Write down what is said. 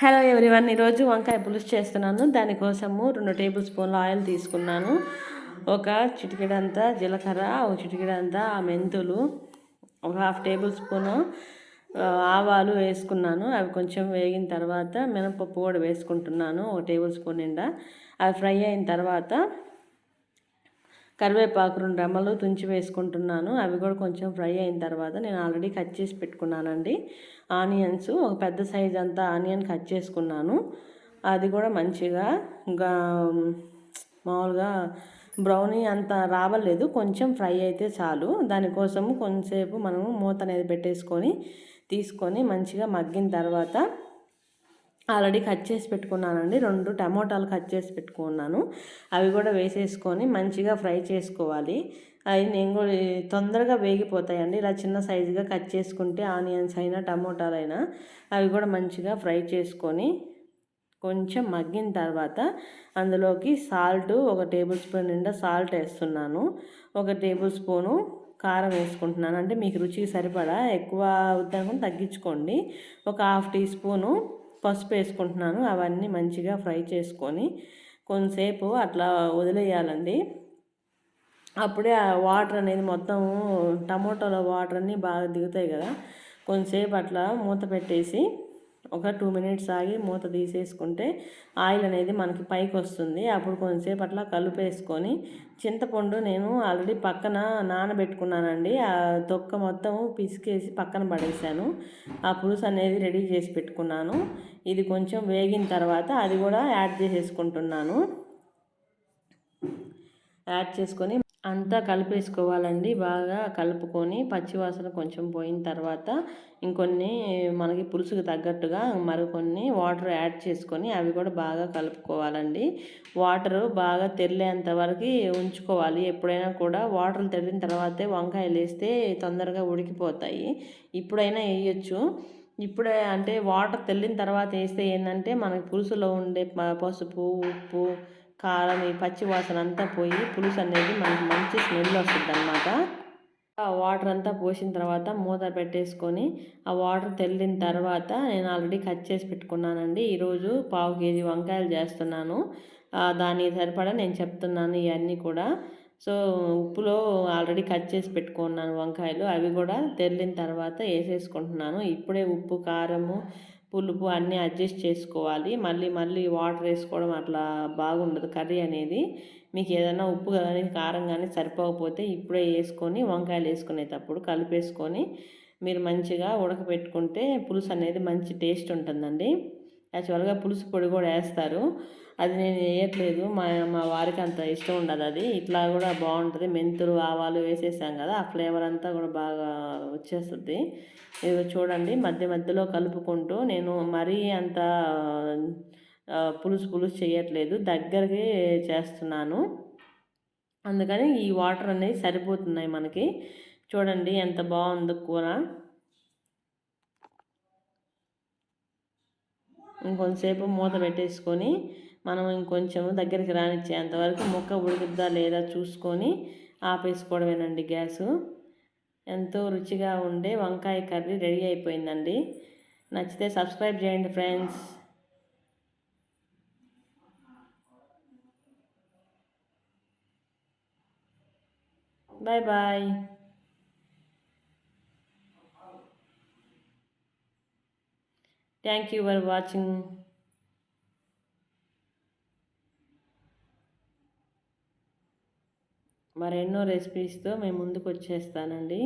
Hello everyone ఈరోజు వంకాయ పులుసు చేస్తున్నాను. దానికోసము రెండు టేబుల్ స్పూన్ల ఆయిల్ తీసుకున్నాను. ఒక చిటికెడంతా జీలకర్ర ఒక చిటికెడంతా మెంతులు ఒక హాఫ్ టేబుల్ స్పూను ఆవాలు వేసుకున్నాను. అవి కొంచెం వేగిన తర్వాత మినపప్పు కూడా వేసుకుంటున్నాను ఒక టేబుల్ స్పూన్ నిండా. అవి ఫ్రై అయిన తర్వాత కరివేపాకు రెండు రెమ్మలు తుంచి వేసుకుంటున్నాను. అవి కూడా కొంచెం ఫ్రై అయిన తర్వాత నేను ఆల్రెడీ కట్ చేసి పెట్టుకున్నానండి. ఆనియన్స్ ఒక పెద్ద సైజ్ అంతా ఆనియన్ కట్ చేసుకున్నాను. అది కూడా మంచిగా మామూలుగా బ్రౌనీ అంత రావలేదు. కొంచెం ఫ్రై అయితే చాలు. దానికోసము కొంతసేపు మనము మూత అనేది పెట్టేసుకొని తీసుకొని మంచిగా మగ్గిన తర్వాత ఆల్రెడీ కట్ చేసి పెట్టుకున్నానండి. రెండు టమోటాలు కట్ చేసి పెట్టుకున్నాను. అవి కూడా వేసేసుకొని మంచిగా ఫ్రై చేసుకోవాలి. అవి నేను కూడా తొందరగా వేగిపోతాయండి. ఇలా చిన్న సైజుగా కట్ చేసుకుంటే ఆనియన్స్ అయినా టమోటాలైనా అవి కూడా మంచిగా ఫ్రై చేసుకొని కొంచెం మగ్గిన తర్వాత అందులోకి సాల్ట్ ఒక టేబుల్ స్పూన్ నిండా సాల్ట్ వేస్తున్నాను. ఒక టేబుల్ స్పూను కారం వేసుకుంటున్నాను. అంటే మీకు రుచికి సరిపడా ఎక్కువ వద్దనుకుని తగ్గించుకోండి. ఒక హాఫ్ టీ స్పూను పసుపు వేసుకుంటున్నాను. అవన్నీ మంచిగా ఫ్రై చేసుకొని కొంతసేపు అట్లా వదిలేయాలండి. అప్పుడే ఆ వాటర్ అనేది మొత్తం టమోటాలో వాటర్ అన్నీ బాగా దిగుతాయి కదా. కొంతసేపు అట్లా మూత పెట్టేసి ఒక టూ మినిట్స్ ఆగి మూత తీసేసుకుంటే ఆయిల్ అనేది మనకి పైకి వస్తుంది. అప్పుడు కొంచెంసేపు అట్లా కలిపేసుకొని చింతపండు నేను ఆల్రెడీ పక్కన నానబెట్టుకున్నానండి. ఆ తొక్క మొత్తం పిసికేసి పక్కన పడేసాను. ఆ పులుసు అనేది రెడీ చేసి పెట్టుకున్నాను. ఇది కొంచెం వేగిన తర్వాత అది కూడా యాడ్ చేసేసుకుంటున్నాను. యాడ్ చేసుకొని అంతా కలిపేసుకోవాలండి. బాగా కలుపుకొని పచ్చివాసన కొంచెం పోయిన తర్వాత ఇంకొన్ని మనకి పులుసుకు తగ్గట్టుగా మరికొన్ని వాటర్ యాడ్ చేసుకొని అవి కూడా బాగా కలుపుకోవాలండి. వాటర్ బాగా తెరిలేంత వరకు ఉంచుకోవాలి. ఎప్పుడైనా కూడా వాటర్ తెరిన తర్వాతే వంకాయలు వేస్తే తొందరగా ఉడికిపోతాయి. ఇప్పుడైనా వేయచ్చు. ఇప్పుడే అంటే వాటర్ తెల్లిన తర్వాత వేస్తే ఏంటంటే మనకి పులుసులో ఉండే పసుపు ఉప్పు కారం ఈ పచ్చి వాసన అంతా పోయి పులుసు అనేది మనకి మంచి స్మెల్ వస్తుంది అనమాట ఆ వాటర్ అంతా పోసిన తర్వాత మూత పెట్టేసుకొని ఆ వాటర్ తెల్లిన తర్వాత నేను ఆల్రెడీ కట్ చేసి పెట్టుకున్నానండి. ఈరోజు పావు కేజీ వంకాయలు చేస్తున్నాను. దానికి సరిపడా నేను చెప్తున్నాను ఇవన్నీ కూడా. సో ఉప్పులో ఆల్రెడీ కట్ చేసి పెట్టుకున్నాను వంకాయలు. అవి కూడా తెల్లిన తర్వాత వేసేసుకుంటున్నాను. ఇప్పుడే ఉప్పు కారము పులుపు అన్నీ అడ్జస్ట్ చేసుకోవాలి. మళ్ళీ మళ్ళీ వాటర్ వేసుకోవడం అట్లా బాగుండదు కర్రీ అనేది. మీకు ఏదైనా ఉప్పు కానీ కారం కానీ సరిపోకపోతే ఇప్పుడే వేసుకొని వంకాయలు వేసుకునేటప్పుడు కలిపేసుకొని మీరు మంచిగా ఉడకబెట్టుకుంటే పులుసు అనేది మంచి టేస్ట్ ఉంటుందండి. యాక్చువల్గా పులుసు పొడి కూడా వేస్తారు. అది నేను వేయట్లేదు. మా మా వారికి అంత ఇష్టం ఉండదు అది. ఇట్లా కూడా బాగుంటుంది. మెంతులు ఆవాలు వేసేసాం కదా ఆ ఫ్లేవర్ అంతా కూడా బాగా వచ్చేస్తుంది. ఇది చూడండి మధ్య మధ్యలో కలుపుకుంటూ నేను మరీ అంత పులుసు పులుసు చేయట్లేదు. దగ్గరికి చేస్తున్నాను. అందుకని ఈ వాటర్ అనేవి సరిపోతున్నాయి మనకి. చూడండి ఎంత బాగుందో కూర. ఇంకొంతసేపు మూత పెట్టేసుకొని మనం ఇంకొంచెం దగ్గరికి రానిచ్చేంతవరకు ముక్క ఉడికిద్దా లేదా చూసుకొని ఆపేసుకోవడమేనండి గ్యాసు. ఎంతో రుచిగా ఉండే వంకాయ కర్రీ రెడీ అయిపోయిందండి. నచ్చితే సబ్స్క్రైబ్ చేయండి friends. Bye bye. Thank you for watching మరెన్నో రెసిపీస్తో మేము ముందుకు వచ్చేస్తానండి.